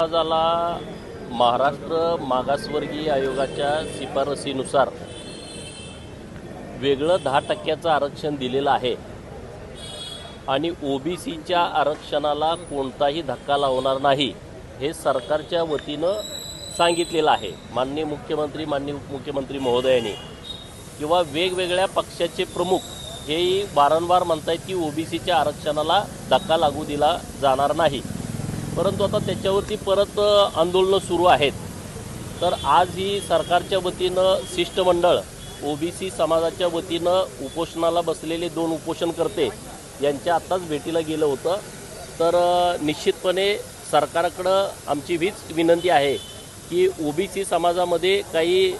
समाजाला महाराष्ट्र मागासवर्गीय आयोगाच्या शिफारसीनुसार वेगळं दहा टक्क्याचं आरक्षण दिलेलं आहे. आणि ओबीसीच्या आरक्षणाला कोणताही धक्का लावणार नाही हे सरकारच्या वतीनं सांगितलेलं आहे. माननीय मुख्यमंत्री माननीय उपमुख्यमंत्री महोदयांनी. किंवा वेगवेगळ्या पक्षाचे प्रमुख हेही वारंवार म्हणतायत की ओबीसीच्या आरक्षणाला धक्का लागू दिला जाणार नाही. परंतु आता त्याच्यावरती परत आंदोलनं सुरू आहेत. तर आज ही सरकारच्या वतीनं शिष्टमंडळ ओबीसी समाजाच्या वतीनं उपोषणाला बसलेले दोन उपोषणकर्ते यांच्या आत्ताच भेटीला गेलं होतं. तर निश्चितपणे सरकारकडं आमची हीच विनंती आहे की ओबीसी समाजामध्ये काही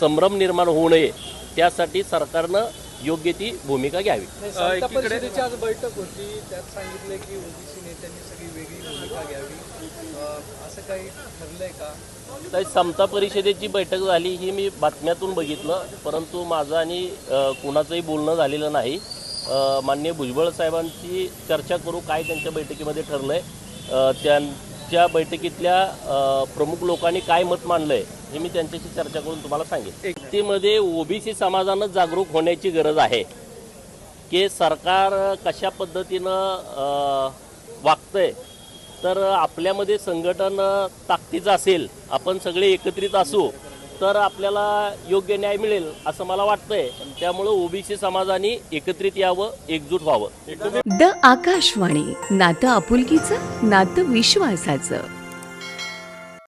संभ्रम निर्माण होऊ नये. त्यासाठी सरकारनं योग्य ती भूमिका घ्यावी. नाही, समता परिषदेची आज बैठक होती. त्यात सांगितलं की ओबीसी नेत्यांनी सगळी वेगळी भूमिका घ्यावी. अं, असं काही ठरलंय का? काही समता परिषदेची बैठक झाली ही मी बातम्यातून बघितलं. परंतु माझं आणि अ, कुणाचंही बोलणं झालेलं नाही. अ, माननीय भुजबळ साहेबांची चर्चा करू काय त्यांच्या बैठकीमध्ये ठरलं आहे त्यांच्या बैठकीतल्या अ, प्रमुख लोकांनी काय मत मांडलं आहे हे मी त्यांच्याशी चर्चा करून तुम्हाला सांगेन. व्यक्तीमध्ये ओबीसी समाजानं जागरूक होण्याची गरज आहे. की सरकार कशा पद्धतीनं वागतंय तर आपल्यामध्ये संघटन ताकदीचं असेल आपण सगळे एकत्रित असू तर आपल्याला योग्य न्याय मिळेल असं मला वाटतंय. त्यामुळं ओबीसी समाजाने एकत्रित यावं एकजूट व्हावं. द आकाशवाणी नातं आपुलकीचं नातं विश्वासाचं.